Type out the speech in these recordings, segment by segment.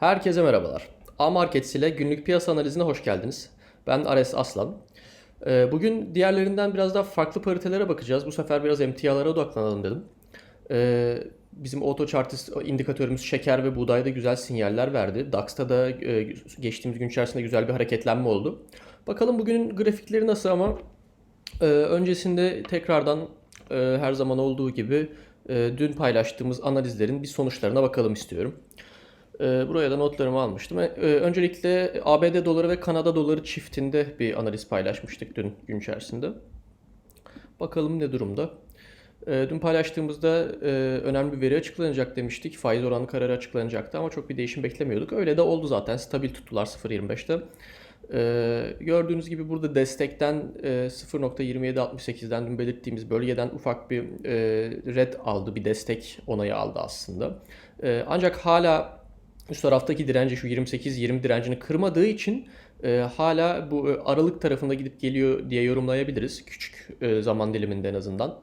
Herkese merhabalar. A-Markets ile günlük piyasa analizine hoş geldiniz. Ben Ares Aslan. Ee, Bugün diğerlerinden biraz daha farklı paritelere bakacağız. Bu sefer biraz emtialara odaklanalım dedim. Ee, Bizim auto chartist indikatörümüz şeker ve buğdayda güzel sinyaller verdi. DAX'ta da e, geçtiğimiz gün içerisinde güzel bir hareketlenme oldu. Bakalım bugünün grafikleri nasıl ama e, öncesinde tekrardan e, her zaman olduğu gibi dün paylaştığımız analizlerin bir sonuçlarına bakalım istiyorum. E, buraya da notlarımı almıştım. E, öncelikle ABD doları ve Kanada doları çiftinde bir analiz paylaşmıştık dün gün içerisinde. Bakalım ne durumda. E, dün paylaştığımızda e, önemli bir veri açıklanacak demiştik. Faiz oranı kararı açıklanacaktı ama çok bir değişim beklemiyorduk. Öyle de oldu zaten. Stabil tuttular 0.25'te. Ee, gördüğünüz gibi burada destekten e, 0.2768'den dün belirttiğimiz bölgeden ufak bir e, red aldı, bir destek onayı aldı aslında. E, ancak hala üst taraftaki direnci şu 28-20 direncini kırmadığı için e, hala bu e, aralık tarafında gidip geliyor diye yorumlayabiliriz. Küçük e, zaman diliminde en azından.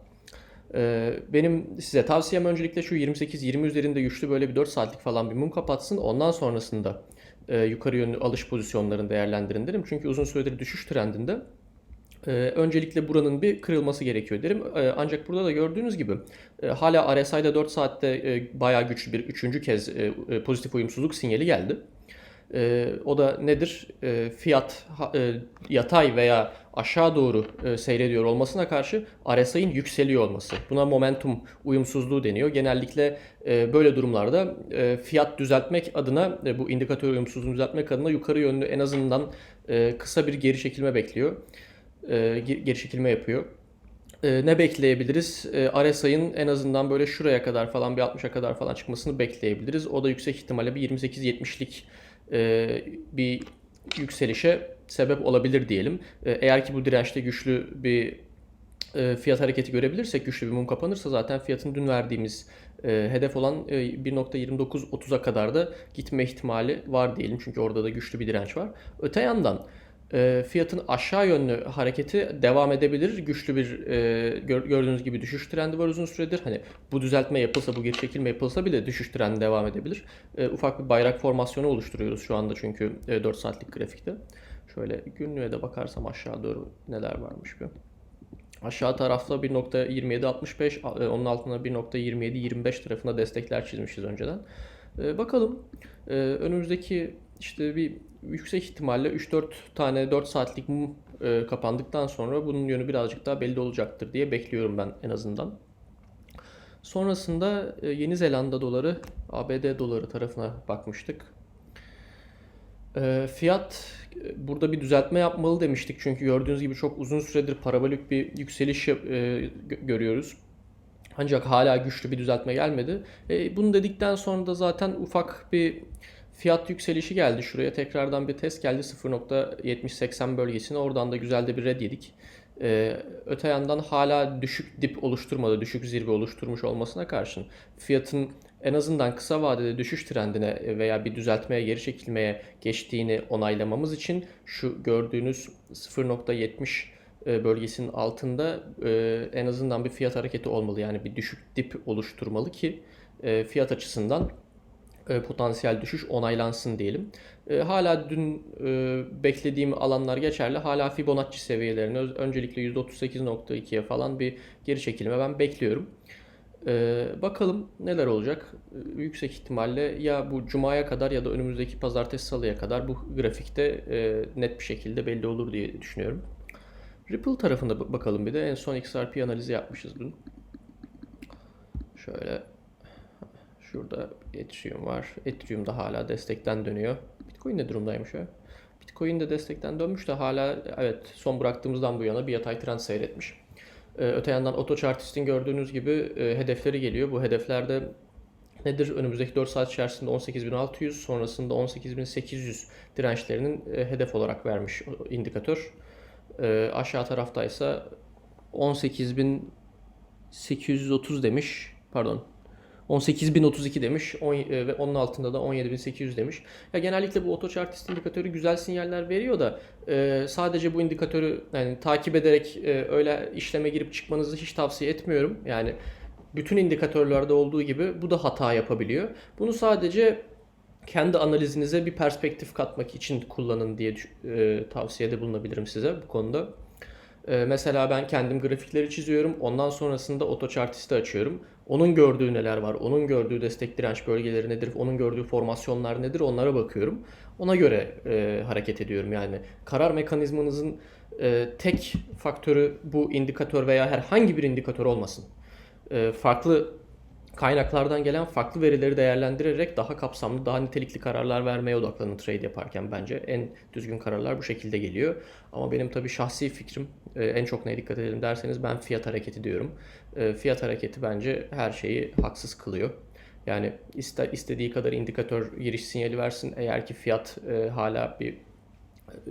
E, benim size tavsiyem öncelikle şu 28-20 üzerinde güçlü böyle bir 4 saatlik falan bir mum kapatsın. Ondan sonrasında e, yukarı yönlü alış pozisyonlarını değerlendirin derim. Çünkü uzun süredir düşüş trendinde e, öncelikle buranın bir kırılması gerekiyor derim. E, ancak burada da gördüğünüz gibi e, hala RSI'da 4 saatte e, bayağı güçlü bir üçüncü kez e, pozitif uyumsuzluk sinyali geldi. E, o da nedir? Fiyat yatay veya aşağı doğru seyrediyor olmasına karşı RSI'nin yükseliyor olması. Buna momentum uyumsuzluğu deniyor. Genellikle böyle durumlarda fiyat düzeltmek adına bu indikatör uyumsuzluğunu düzeltmek adına yukarı yönlü en azından kısa bir geri çekilme bekliyor. E, ge- geri çekilme yapıyor. E, ne bekleyebiliriz? E, RSI'nin en azından böyle şuraya kadar falan bir 60'a kadar falan çıkmasını bekleyebiliriz. O da yüksek ihtimalle bir 28-70'lik e, bir yükselişe sebep olabilir diyelim. E, eğer ki bu dirençte güçlü bir e, fiyat hareketi görebilirsek, güçlü bir mum kapanırsa zaten fiyatın dün verdiğimiz e, hedef olan e, 1.29-30'a kadar da gitme ihtimali var diyelim. Çünkü orada da güçlü bir direnç var. Öte yandan fiyatın aşağı yönlü hareketi devam edebilir. Güçlü bir e, gör- gördüğünüz gibi düşüş trendi var uzun süredir. Hani bu düzeltme yapılsa, bu geri çekilme yapılsa bile düşüş trendi devam edebilir. E, ufak bir bayrak formasyonu oluşturuyoruz şu anda çünkü e, 4 saatlik grafikte. Şöyle günlüğe de bakarsam aşağı doğru neler varmış bir. Aşağı tarafta 1.2765, e, onun altına 1.2725 tarafına destekler çizmişiz önceden. E, bakalım e, önümüzdeki işte bir yüksek ihtimalle 3-4 tane 4 saatlik mum e, kapandıktan sonra bunun yönü birazcık daha belli olacaktır diye bekliyorum ben en azından. Sonrasında e, Yeni Zelanda doları, ABD doları tarafına bakmıştık. E, fiyat e, burada bir düzeltme yapmalı demiştik çünkü gördüğünüz gibi çok uzun süredir parabolik bir yükseliş e, gö- görüyoruz. Ancak hala güçlü bir düzeltme gelmedi. E, bunu dedikten sonra da zaten ufak bir fiyat yükselişi geldi şuraya. Tekrardan bir test geldi 0.70-80 bölgesine. Oradan da güzel de bir red yedik. E, öte yandan hala düşük dip oluşturmadı, düşük zirve oluşturmuş olmasına karşın fiyatın en azından kısa vadede düşüş trendine veya bir düzeltmeye, geri çekilmeye geçtiğini onaylamamız için şu gördüğünüz 0.70 e, bölgesinin altında e, en azından bir fiyat hareketi olmalı. Yani bir düşük dip oluşturmalı ki e, fiyat açısından e, potansiyel düşüş onaylansın diyelim. E, hala dün e, beklediğim alanlar geçerli. Hala Fibonacci seviyelerine öncelikle %38.2'ye falan bir geri çekilme ben bekliyorum. E, bakalım neler olacak. E, yüksek ihtimalle ya bu cumaya kadar ya da önümüzdeki pazartesi salıya kadar bu grafikte e, net bir şekilde belli olur diye düşünüyorum. Ripple tarafında ba- bakalım bir de. En son XRP analizi yapmışız dün. Şöyle şurada Ethereum var. Ethereum da hala destekten dönüyor. Bitcoin ne durumdaymış ya? Bitcoin de destekten dönmüş de hala evet son bıraktığımızdan bu yana bir yatay trend seyretmiş. Ee, öte yandan Auto Chartist'in gördüğünüz gibi e, hedefleri geliyor. Bu hedeflerde nedir? Önümüzdeki 4 saat içerisinde 18.600 sonrasında 18.800 dirençlerinin e, hedef olarak vermiş indikatör. E, aşağı taraftaysa 18.830 demiş. Pardon. 18.032 demiş e, ve onun altında da 17.800 demiş. Ya genellikle bu AutoChartist indikatörü güzel sinyaller veriyor da e, sadece bu indikatörü yani takip ederek e, öyle işleme girip çıkmanızı hiç tavsiye etmiyorum. Yani bütün indikatörlerde olduğu gibi bu da hata yapabiliyor. Bunu sadece kendi analizinize bir perspektif katmak için kullanın diye e, tavsiyede bulunabilirim size bu konuda. E, mesela ben kendim grafikleri çiziyorum. Ondan sonrasında AutoChartist'i açıyorum. Onun gördüğü neler var, onun gördüğü destek direnç bölgeleri nedir, onun gördüğü formasyonlar nedir onlara bakıyorum. Ona göre e, hareket ediyorum yani. Karar mekanizmanızın e, tek faktörü bu indikatör veya herhangi bir indikatör olmasın. E, farklı kaynaklardan gelen farklı verileri değerlendirerek daha kapsamlı, daha nitelikli kararlar vermeye odaklanın trade yaparken bence. En düzgün kararlar bu şekilde geliyor. Ama benim tabii şahsi fikrim e, en çok neye dikkat edelim derseniz ben fiyat hareketi diyorum. E, Fiyat hareketi bence her şeyi haksız kılıyor. Yani iste, istediği kadar indikatör giriş sinyali versin. Eğer ki fiyat e, hala bir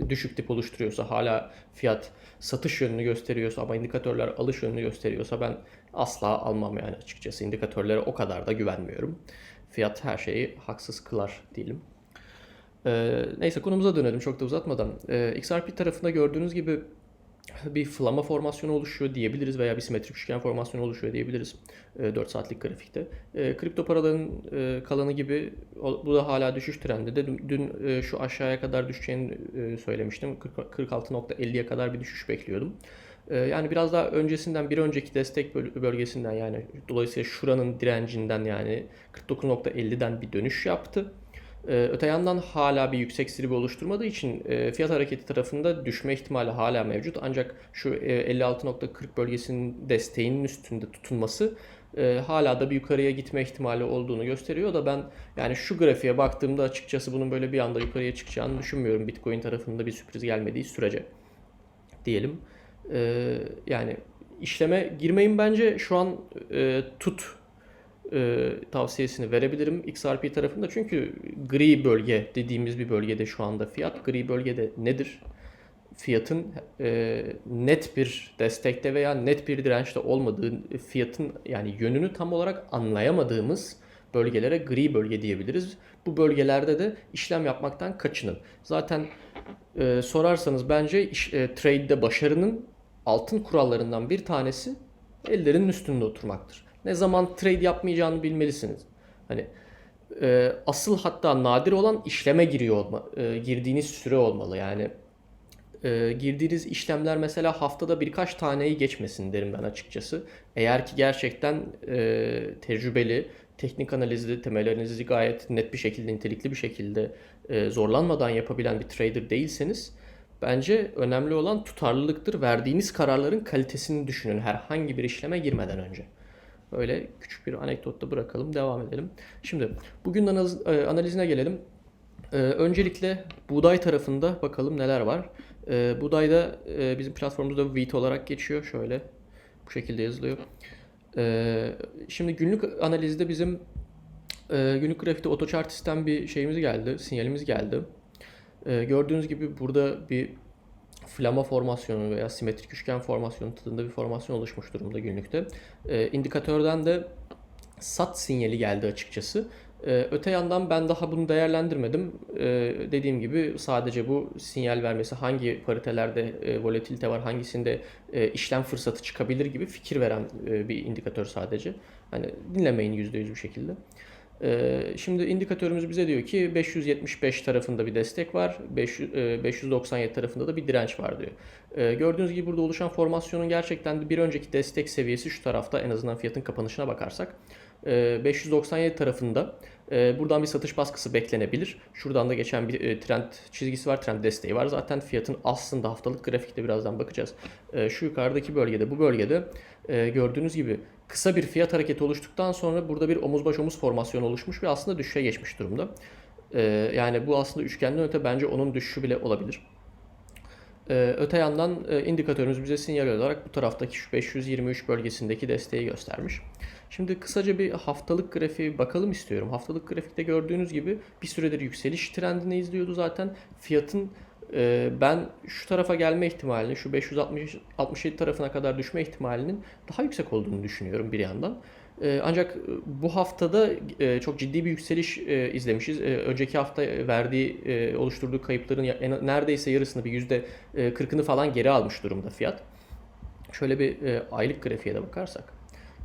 düşük dip oluşturuyorsa, hala fiyat satış yönünü gösteriyorsa ama indikatörler alış yönünü gösteriyorsa ben asla almam yani açıkçası. İndikatörlere o kadar da güvenmiyorum. Fiyat her şeyi haksız kılar diyelim. Ee, neyse konumuza dönelim çok da uzatmadan. Ee, XRP tarafında gördüğünüz gibi bir flama formasyonu oluşuyor diyebiliriz veya bir simetrik üçgen formasyonu oluşuyor diyebiliriz e, 4 saatlik grafikte. E, kripto paraların e, kalanı gibi bu da hala düşüş trendinde. Dün, dün, e, şu aşağıya kadar düşeceğini e, söylemiştim. 40 46.50'ye kadar bir düşüş bekliyordum. E, yani biraz daha öncesinden bir önceki destek böl- bölgesinden yani dolayısıyla şuranın direncinden yani 49.50'den bir dönüş yaptı. Ee, Öte yandan hala bir yüksek silibi oluşturmadığı için e, fiyat hareketi tarafında düşme ihtimali hala mevcut. Ancak şu e, 56.40 bölgesinin desteğinin üstünde tutunması e, hala da bir yukarıya gitme ihtimali olduğunu gösteriyor da ben yani şu grafiğe baktığımda açıkçası bunun böyle bir anda yukarıya çıkacağını düşünmüyorum. Bitcoin tarafında bir sürpriz gelmediği sürece diyelim. Yani işleme girmeyin bence şu an e, tut e, tavsiyesini verebilirim XRP tarafında. Çünkü gri bölge dediğimiz bir bölgede şu anda fiyat. Gri bölgede nedir? Fiyatın e, net bir destekte veya net bir dirençte olmadığı, fiyatın yani yönünü tam olarak anlayamadığımız bölgelere gri bölge diyebiliriz. Bu bölgelerde de işlem yapmaktan kaçının. Zaten e, sorarsanız bence iş, e, trade'de başarının altın kurallarından bir tanesi ellerinin üstünde oturmaktır. Ne zaman trade yapmayacağını bilmelisiniz. Hani e, asıl hatta nadir olan işleme giriyor olma, e, girdiğiniz süre olmalı. Yani e, girdiğiniz işlemler mesela haftada birkaç taneyi geçmesin derim ben açıkçası. Eğer ki gerçekten e, tecrübeli, teknik analizli, temellerinizi gayet net bir şekilde, nitelikli bir şekilde e, zorlanmadan yapabilen bir trader değilseniz bence önemli olan tutarlılıktır. Verdiğiniz kararların kalitesini düşünün herhangi bir işleme girmeden önce. Öyle küçük bir anekdotta bırakalım, devam edelim. Şimdi bugün analiz, e, analizine gelelim. Ee, öncelikle buğday tarafında bakalım neler var. Ee, buğdayda e, bizim platformumuzda wheat olarak geçiyor. Şöyle bu şekilde yazılıyor. Ee, şimdi günlük analizde bizim e, günlük grafikte AutoChartist'ten bir şeyimiz geldi, sinyalimiz geldi. Ee, gördüğünüz gibi burada bir flama formasyonu veya simetrik üçgen formasyonu tadında bir formasyon oluşmuş durumda günlükte. Ee, indikatörden de sat sinyali geldi açıkçası. Ee, öte yandan ben daha bunu değerlendirmedim. Ee, dediğim gibi sadece bu sinyal vermesi hangi paritelerde e, volatilite var, hangisinde e, işlem fırsatı çıkabilir gibi fikir veren e, bir indikatör sadece. Hani dinlemeyin %100 bir şekilde. Ee, şimdi indikatörümüz bize diyor ki 575 tarafında bir destek var, 500, e, 597 tarafında da bir direnç var diyor. Ee, gördüğünüz gibi burada oluşan formasyonun gerçekten bir önceki destek seviyesi şu tarafta en azından fiyatın kapanışına bakarsak. Ee, 597 tarafında e, buradan bir satış baskısı beklenebilir. Şuradan da geçen bir e, trend çizgisi var, trend desteği var. Zaten fiyatın aslında haftalık grafikte birazdan bakacağız. E, şu yukarıdaki bölgede, bu bölgede e, gördüğünüz gibi kısa bir fiyat hareketi oluştuktan sonra burada bir omuz baş omuz formasyonu oluşmuş ve aslında düşüşe geçmiş durumda. E, yani bu aslında üçgenden öte bence onun düşüşü bile olabilir. Ee, öte yandan e, indikatörümüz bize sinyal olarak bu taraftaki şu 523 bölgesindeki desteği göstermiş. Şimdi kısaca bir haftalık grafiğe bakalım istiyorum. Haftalık grafikte gördüğünüz gibi bir süredir yükseliş trendini izliyordu zaten. Fiyatın ben şu tarafa gelme ihtimalini, şu 567 tarafına kadar düşme ihtimalinin daha yüksek olduğunu düşünüyorum bir yandan. E, Ancak bu haftada e, çok ciddi bir yükseliş e, izlemişiz. E, Önceki hafta verdiği, e, oluşturduğu kayıpların neredeyse yarısını bir yüzde 40'ını falan geri almış durumda fiyat. Şöyle bir e, aylık grafiğe de bakarsak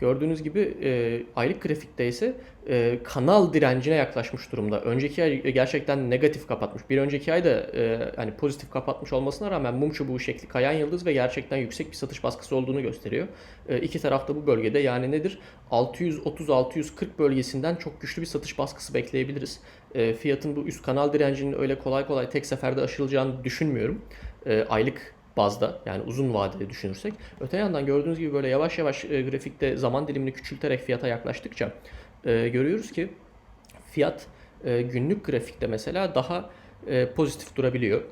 gördüğünüz gibi e, aylık grafikte ise e, kanal direncine yaklaşmış durumda. Önceki ay gerçekten negatif kapatmış. Bir önceki ay da e, hani pozitif kapatmış olmasına rağmen mum çubuğu şekli kayan yıldız ve gerçekten yüksek bir satış baskısı olduğunu gösteriyor. E, iki tarafta bu bölgede yani nedir? 630-640 bölgesinden çok güçlü bir satış baskısı bekleyebiliriz. E, fiyatın bu üst kanal direncinin öyle kolay kolay tek seferde aşılacağını düşünmüyorum. E, aylık bazda yani uzun vadede düşünürsek. Öte yandan gördüğünüz gibi böyle yavaş yavaş e, grafikte zaman dilimini küçülterek fiyata yaklaştıkça e, görüyoruz ki fiyat e, günlük grafikte mesela daha e, pozitif durabiliyor.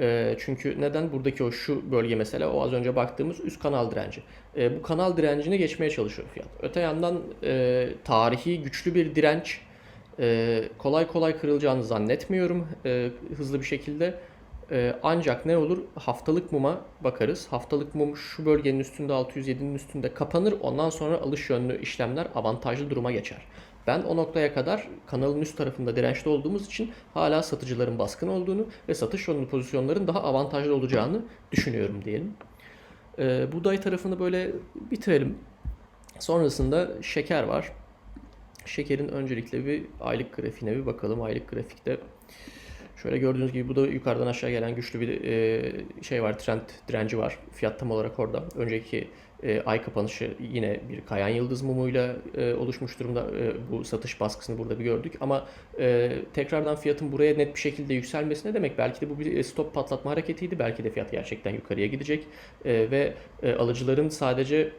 E, çünkü neden? Buradaki o şu bölge mesela o az önce baktığımız üst kanal direnci. E, bu kanal direncini geçmeye çalışıyor fiyat. Öte yandan e, tarihi güçlü bir direnç e, kolay kolay kırılacağını zannetmiyorum e, hızlı bir şekilde. Ee, ancak ne olur? Haftalık muma bakarız. Haftalık mum şu bölgenin üstünde 607'nin üstünde kapanır. Ondan sonra alış yönlü işlemler avantajlı duruma geçer. Ben o noktaya kadar kanalın üst tarafında dirençli olduğumuz için hala satıcıların baskın olduğunu ve satış yönlü pozisyonların daha avantajlı olacağını düşünüyorum diyelim. Ee, buğday tarafını böyle bitirelim. Sonrasında şeker var. Şekerin öncelikle bir aylık grafiğine bir bakalım. Aylık grafikte Şöyle gördüğünüz gibi bu da yukarıdan aşağı gelen güçlü bir e, şey var, trend direnci var. Fiyat tam olarak orada. Önceki e, ay kapanışı yine bir kayan yıldız mumuyla e, oluşmuş durumda. E, bu satış baskısını burada bir gördük. Ama e, tekrardan fiyatın buraya net bir şekilde yükselmesi ne demek? Belki de bu bir stop patlatma hareketiydi. Belki de fiyat gerçekten yukarıya gidecek. E, ve e, alıcıların sadece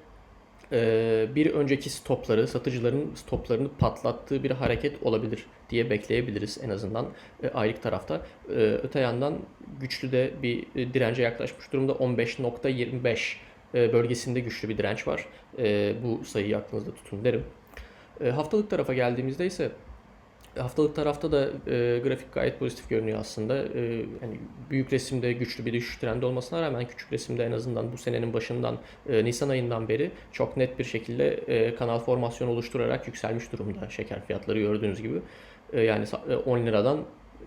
bir önceki stopları, satıcıların stoplarını patlattığı bir hareket olabilir diye bekleyebiliriz en azından e, aylık tarafta. Ee, öte yandan güçlü de bir e, dirence yaklaşmış durumda 15.25 e, bölgesinde güçlü bir direnç var. Bu sayıyı aklınızda tutun derim. Haftalık tarafa geldiğimizde ise Haftalık tarafta da e, grafik gayet pozitif görünüyor aslında. E, yani büyük resimde güçlü bir düşüş trendi olmasına rağmen küçük resimde en azından bu senenin başından e, Nisan ayından beri çok net bir şekilde e, kanal formasyonu oluşturarak yükselmiş durumda şeker fiyatları gördüğünüz gibi. E, yani 10 liradan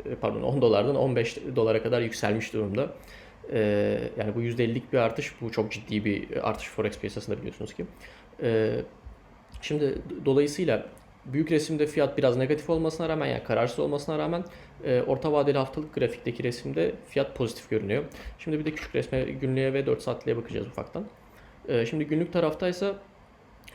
e, pardon 10 dolardan 15 dolara kadar yükselmiş durumda. E, yani bu %50'lik bir artış. Bu çok ciddi bir artış Forex piyasasında biliyorsunuz ki. E, Şimdi dolayısıyla büyük resimde fiyat biraz negatif olmasına rağmen yani kararsız olmasına rağmen e, orta vadeli haftalık grafikteki resimde fiyat pozitif görünüyor. Şimdi bir de küçük resme günlüğe ve 4 saatliğe bakacağız ufaktan. E, şimdi günlük taraftaysa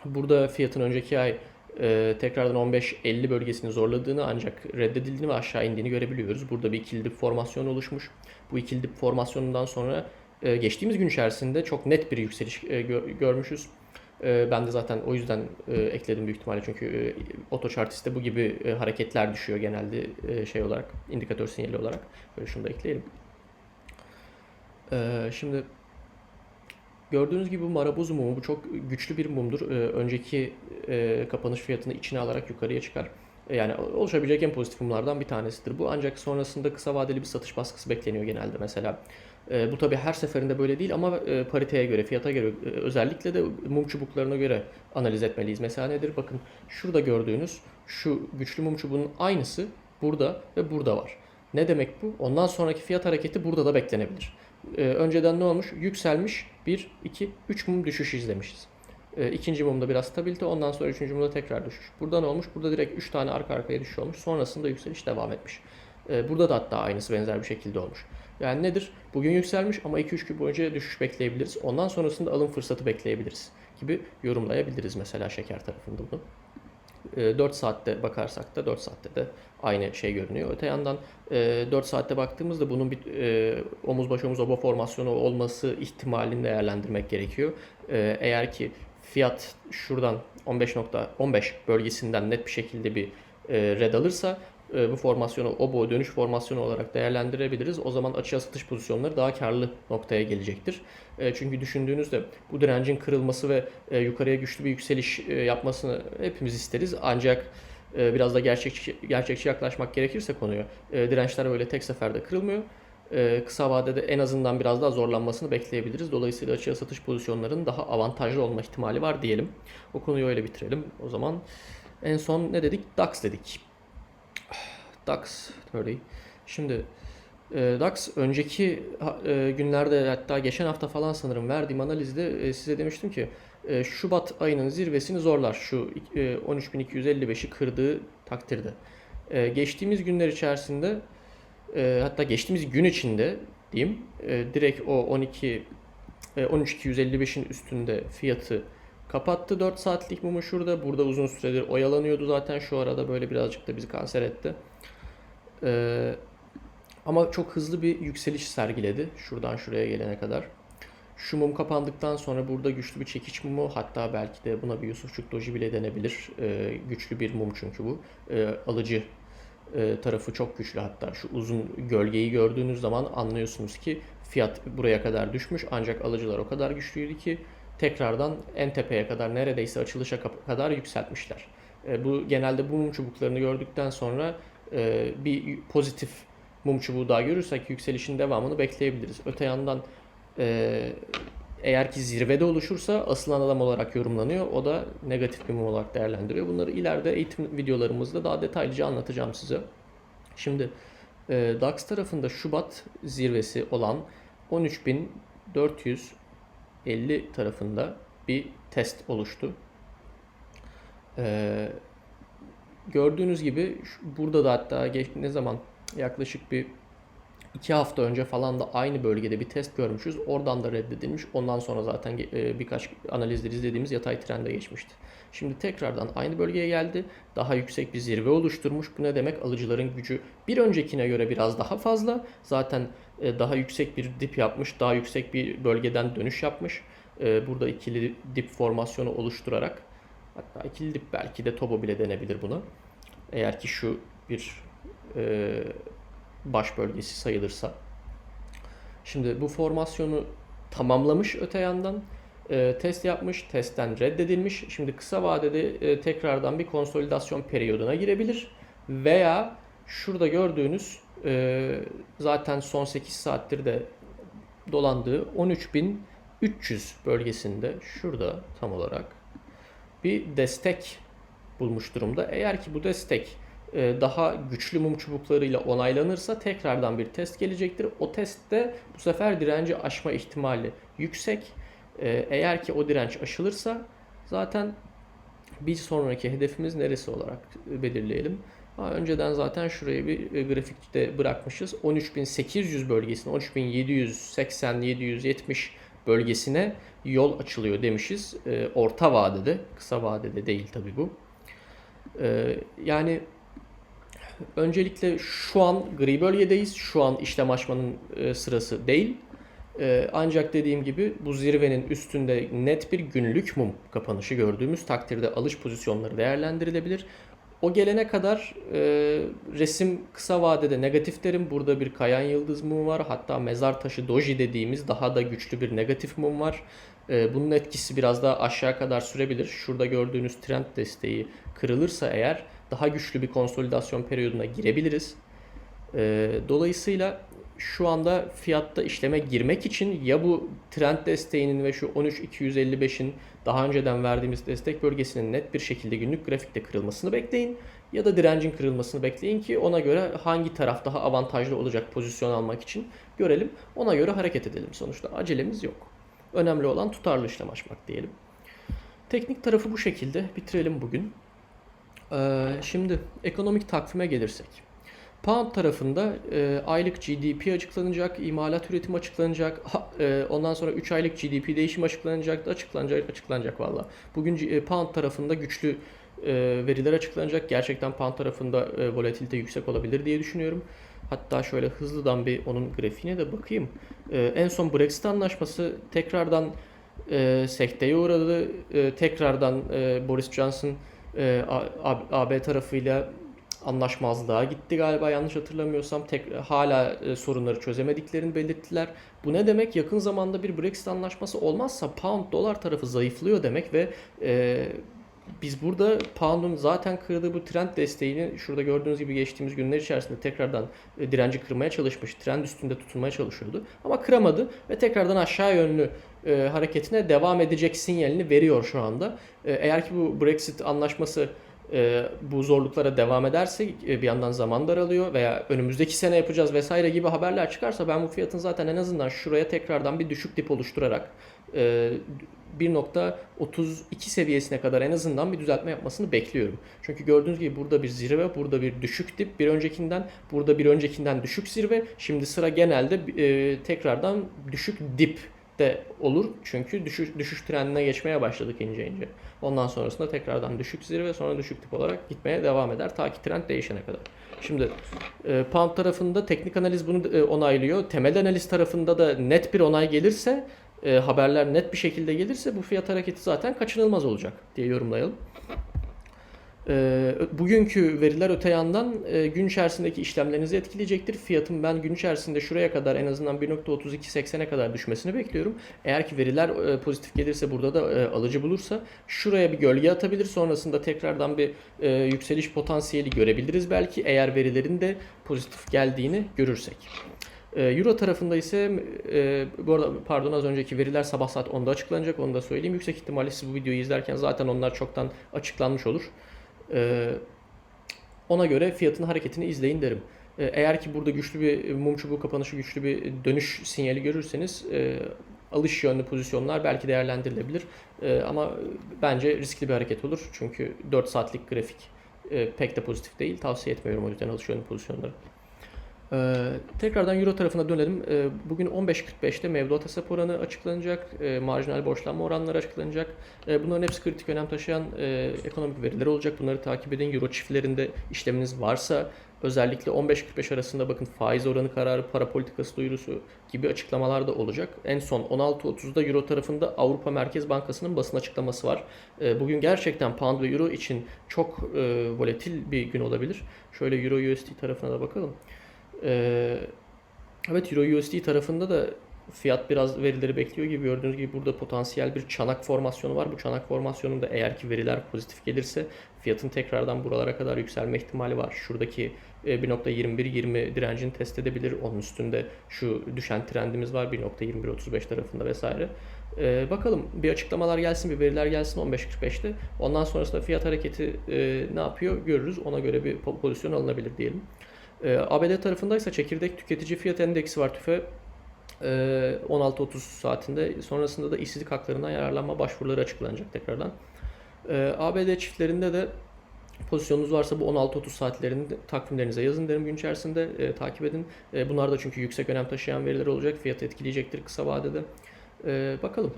burada fiyatın önceki ay e, tekrardan 15-50 bölgesini zorladığını ancak reddedildiğini ve aşağı indiğini görebiliyoruz. Burada bir ikili dip formasyon oluşmuş. Bu ikili dip formasyonundan sonra e, geçtiğimiz gün içerisinde çok net bir yükseliş e, gör, görmüşüz. Ee, ben de zaten o yüzden e, ekledim büyük ihtimalle çünkü e, Autochartist'te bu gibi e, hareketler düşüyor genelde şey olarak, indikatör sinyali olarak. Böyle şunu da ekleyelim. Ee, şimdi gördüğünüz gibi bu marabuz mumu bu çok güçlü bir mumdur. Ee, önceki kapanış fiyatını içine alarak yukarıya çıkar. Yani oluşabilecek en pozitif mumlardan bir tanesidir bu. Ancak sonrasında kısa vadeli bir satış baskısı bekleniyor genelde. Mesela e, bu tabi her seferinde böyle değil ama e, pariteye göre, fiyata göre e, özellikle de mum çubuklarına göre analiz etmeliyiz. Mesela nedir? Bakın şurada gördüğünüz şu güçlü mum çubuğunun aynısı burada ve burada var. Ne demek bu? Ondan sonraki fiyat hareketi burada da beklenebilir. E, önceden ne olmuş? Yükselmiş 1, 2, 3 mum düşüş izlemişiz. E, ikinci mumda biraz stabilite, ondan sonra üçüncü mumda tekrar düşüş. Burada ne olmuş? Burada direkt 3 tane arka arkaya düşüş olmuş. Sonrasında yükseliş devam etmiş. E, burada da hatta aynısı benzer bir şekilde olmuş. Yani nedir? Bugün yükselmiş ama 2-3 gün boyunca düşüş bekleyebiliriz. Ondan sonrasında alım fırsatı bekleyebiliriz gibi yorumlayabiliriz mesela şeker tarafında bunu. 4 ee, saatte bakarsak da 4 saatte de aynı şey görünüyor. Öte yandan 4 e, saatte baktığımızda bunun bir e, omuz baş omuz oba formasyonu olması ihtimalini değerlendirmek gerekiyor. E, eğer ki fiyat şuradan 15.15 bölgesinden net bir şekilde bir red alırsa bu formasyonu obo dönüş formasyonu olarak değerlendirebiliriz. O zaman açığa satış pozisyonları daha karlı noktaya gelecektir. E, çünkü düşündüğünüzde bu direncin kırılması ve e, yukarıya güçlü bir yükseliş yapmasını hepimiz isteriz. Ancak biraz da gerçekçi, gerçekçi yaklaşmak gerekirse konuya dirençler böyle tek seferde kırılmıyor. Kısa vadede en azından biraz daha zorlanmasını bekleyebiliriz. Dolayısıyla açığa satış pozisyonlarının daha avantajlı olma ihtimali var diyelim. O konuyu öyle bitirelim. O zaman en son ne dedik? DAX dedik. DAX 30. Şimdi E, DAX önceki e, günlerde hatta geçen hafta falan sanırım verdiğim analizde e, size demiştim ki e, Şubat ayının zirvesini zorlar şu e, 13.255'i kırdığı takdirde. E, geçtiğimiz günler içerisinde e, hatta geçtiğimiz gün içinde diyeyim e, direkt o 12 e, 13.255'in üstünde fiyatı kapattı 4 saatlik mumu şurada. Burada uzun süredir oyalanıyordu zaten şu arada böyle birazcık da bizi kanser etti. E, ama çok hızlı bir yükseliş sergiledi şuradan şuraya gelene kadar. Şu mum kapandıktan sonra burada güçlü bir çekiç mumu hatta belki de buna bir Yusufçuk doji bile denebilir. E, güçlü bir mum çünkü bu. E, alıcı e, tarafı çok güçlü hatta. Şu uzun gölgeyi gördüğünüz zaman anlıyorsunuz ki fiyat buraya kadar düşmüş ancak alıcılar o kadar güçlüydü ki tekrardan en tepeye kadar neredeyse açılışa kadar yükseltmişler. E, bu genelde bu mum çubuklarını gördükten sonra e, bir pozitif mum çubuğu daha görürsek yükselişin devamını bekleyebiliriz. Öte yandan e, eğer ki zirvede oluşursa asılan adam olarak yorumlanıyor. O da negatif bir mum olarak değerlendiriyor. Bunları ileride eğitim videolarımızda daha detaylıca anlatacağım size. Şimdi e, DAX tarafında Şubat zirvesi olan 13.450 tarafında bir test oluştu. E, gördüğünüz gibi burada da hatta geç, ne zaman yaklaşık bir iki hafta önce falan da aynı bölgede bir test görmüşüz. Oradan da reddedilmiş. Ondan sonra zaten e, birkaç analizleri izlediğimiz yatay trende geçmişti. Şimdi tekrardan aynı bölgeye geldi. Daha yüksek bir zirve oluşturmuş. Bu ne demek? Alıcıların gücü bir öncekine göre biraz daha fazla. Zaten daha yüksek bir dip yapmış. Daha yüksek bir bölgeden dönüş yapmış. E, Burada ikili dip formasyonu oluşturarak hatta ikili dip belki de tobo bile denebilir buna. Eğer ki şu bir e, baş bölgesi sayılırsa. Şimdi bu formasyonu tamamlamış öte yandan. E, test yapmış, testten reddedilmiş. Şimdi kısa vadede e, tekrardan bir konsolidasyon periyoduna girebilir. Veya şurada gördüğünüz e, zaten son 8 saattir de dolandığı 13.300 bölgesinde şurada tam olarak bir destek bulmuş durumda. Eğer ki bu destek e, daha güçlü mum çubuklarıyla onaylanırsa tekrardan bir test gelecektir. O testte bu sefer direnci aşma ihtimali yüksek. E, Eğer ki o direnç aşılırsa zaten bir sonraki hedefimiz neresi olarak belirleyelim. Önceden zaten şuraya bir e, grafikte bırakmışız. 13.800 bölgesine, 13.780-770 bölgesine yol açılıyor demişiz. E, orta vadede, kısa vadede değil tabi bu. E, yani öncelikle şu an gri bölgedeyiz. Şu an işlem açmanın sırası değil. Ancak dediğim gibi bu zirvenin üstünde net bir günlük mum kapanışı gördüğümüz takdirde alış pozisyonları değerlendirilebilir. O gelene kadar e, resim kısa vadede negatif derim. Burada bir kayan yıldız mum var. Hatta mezar taşı doji dediğimiz daha da güçlü bir negatif mum var. E, bunun etkisi biraz daha aşağı kadar sürebilir. Şurada gördüğünüz trend desteği kırılırsa eğer daha güçlü bir konsolidasyon periyoduna girebiliriz. E, dolayısıyla şu anda fiyatta işleme girmek için ya bu trend desteğinin ve şu 13.255'in daha önceden verdiğimiz destek bölgesinin net bir şekilde günlük grafikte kırılmasını bekleyin ya da direncin kırılmasını bekleyin ki ona göre hangi taraf daha avantajlı olacak pozisyon almak için görelim. Ona göre hareket edelim. Sonuçta acelemiz yok. Önemli olan tutarlı işlem açmak diyelim. Teknik tarafı bu şekilde bitirelim bugün. Ee, şimdi ekonomik takvime gelirsek. Pound tarafında e, aylık GDP açıklanacak, imalat üretim açıklanacak, ha, e, ondan sonra 3 aylık GDP değişim açıklanacak, açıklanacak, açıklanacak valla. Bugün e, Pound tarafında güçlü e, veriler açıklanacak. Gerçekten Pound tarafında e, volatilite yüksek olabilir diye düşünüyorum. Hatta şöyle hızlıdan bir onun grafiğine de bakayım. E, en son Brexit anlaşması tekrardan e, sekteye uğradı. E, tekrardan e, Boris Johnson e, AB tarafıyla anlaşmazlığa gitti galiba yanlış hatırlamıyorsam. Tek, hala e, sorunları çözemediklerini belirttiler. Bu ne demek? Yakın zamanda bir Brexit anlaşması olmazsa pound dolar tarafı zayıflıyor demek ve e, biz burada pound'un zaten kırdığı bu trend desteğini şurada gördüğünüz gibi geçtiğimiz günler içerisinde tekrardan e, direnci kırmaya çalışmış. Trend üstünde tutunmaya çalışıyordu. Ama kıramadı ve tekrardan aşağı yönlü e, hareketine devam edecek sinyalini veriyor şu anda. E, eğer ki bu Brexit anlaşması e, bu zorluklara devam ederse e, bir yandan zaman daralıyor veya önümüzdeki sene yapacağız vesaire gibi haberler çıkarsa ben bu fiyatın zaten en azından şuraya tekrardan bir düşük dip oluşturarak e, 1.32 seviyesine kadar en azından bir düzeltme yapmasını bekliyorum. Çünkü gördüğünüz gibi burada bir zirve, burada bir düşük dip bir öncekinden, burada bir öncekinden düşük zirve. Şimdi sıra genelde e, tekrardan düşük dip de olur. Çünkü düşüş, düşüş trendine geçmeye başladık ince ince. Ondan sonrasında tekrardan düşük zirve sonra düşük dip olarak gitmeye devam eder ta ki trend değişene kadar. Şimdi e, Pound tarafında teknik analiz bunu e, onaylıyor. Temel analiz tarafında da net bir onay gelirse e, haberler net bir şekilde gelirse bu fiyat hareketi zaten kaçınılmaz olacak diye yorumlayalım. E, bugünkü veriler öte yandan e, gün içerisindeki işlemlerinizi etkileyecektir. Fiyatın ben gün içerisinde şuraya kadar en azından 1.3280'e kadar düşmesini bekliyorum. Eğer ki veriler e, pozitif gelirse burada da e, alıcı bulursa şuraya bir gölge atabilir. Sonrasında tekrardan bir yükseliş potansiyeli görebiliriz belki eğer verilerin de pozitif geldiğini görürsek. Euro tarafında ise e, bu arada pardon az önceki veriler sabah saat 10'da açıklanacak onu da söyleyeyim. Yüksek ihtimalle siz bu videoyu izlerken zaten onlar çoktan açıklanmış olur. E, ona göre fiyatın hareketini izleyin derim. E, eğer ki burada güçlü bir mum çubuğu kapanışı güçlü bir dönüş sinyali görürseniz e, alış yönlü pozisyonlar belki değerlendirilebilir. E, ama bence riskli bir hareket olur. Çünkü 4 saatlik grafik e, pek de pozitif değil. Tavsiye etmiyorum o yüzden alış yönlü pozisyonları. Ee, tekrardan Euro tarafına dönelim. Ee, bugün 15.45'te mevduat hesap oranı açıklanacak. Ee, marjinal borçlanma oranları açıklanacak. Ee, bunların hepsi kritik önem taşıyan e, ekonomik veriler olacak. Bunları takip edin. Euro çiftlerinde işleminiz varsa özellikle 15.45 arasında bakın faiz oranı kararı, para politikası duyurusu gibi açıklamalar da olacak. En son 16.30'da Euro tarafında Avrupa Merkez Bankası'nın basın açıklaması var. Ee, bugün gerçekten pound ve euro için çok e, volatil bir gün olabilir. Şöyle Euro USD tarafına da bakalım. Ee, evet Euro USD tarafında da fiyat biraz verileri bekliyor gibi gördüğünüz gibi burada potansiyel bir çanak formasyonu var. Bu çanak formasyonunda eğer ki veriler pozitif gelirse fiyatın tekrardan buralara kadar yükselme ihtimali var. Şuradaki 1.21-20 direncini test edebilir. Onun üstünde şu düşen trendimiz var 1.21-35 tarafında vesaire. Ee, bakalım bir açıklamalar gelsin, bir veriler gelsin 15.45'te. Ondan sonrasında fiyat hareketi e, ne yapıyor görürüz. Ona göre bir pozisyon alınabilir diyelim. E, ABD tarafındaysa çekirdek tüketici fiyat endeksi var tüfe. E, 16.30 saatinde sonrasında da işsizlik haklarından yararlanma başvuruları açıklanacak tekrardan. E, ABD çiftlerinde de pozisyonunuz varsa bu 16-30 saatlerini takvimlerinize yazın derim gün içerisinde takip edin. Bunlar da çünkü yüksek önem taşıyan veriler olacak. Fiyatı etkileyecektir kısa vadede. Bakalım.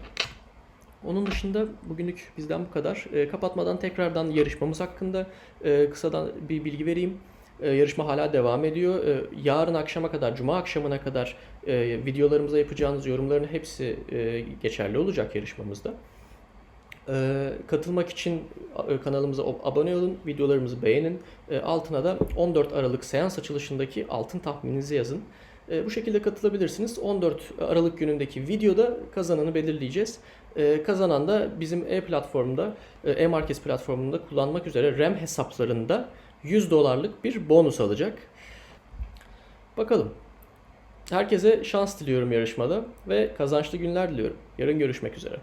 Onun dışında bugünlük bizden bu kadar. Kapatmadan tekrardan yarışmamız hakkında kısadan bir bilgi vereyim. E, yarışma hala devam ediyor. E, yarın akşama kadar, cuma akşamına kadar e, videolarımıza yapacağınız yorumların hepsi e, geçerli olacak yarışmamızda. E, katılmak için e, kanalımıza abone olun, videolarımızı beğenin. E, altına da 14 Aralık seans açılışındaki altın tahmininizi yazın. E, bu şekilde katılabilirsiniz. 14 Aralık günündeki videoda kazananı belirleyeceğiz. E, kazanan da bizim e-platformda, e, e-market platformunda kullanmak üzere RAM hesaplarında 100 dolarlık bir bonus alacak. Bakalım. Herkese şans diliyorum yarışmada ve kazançlı günler diliyorum. Yarın görüşmek üzere.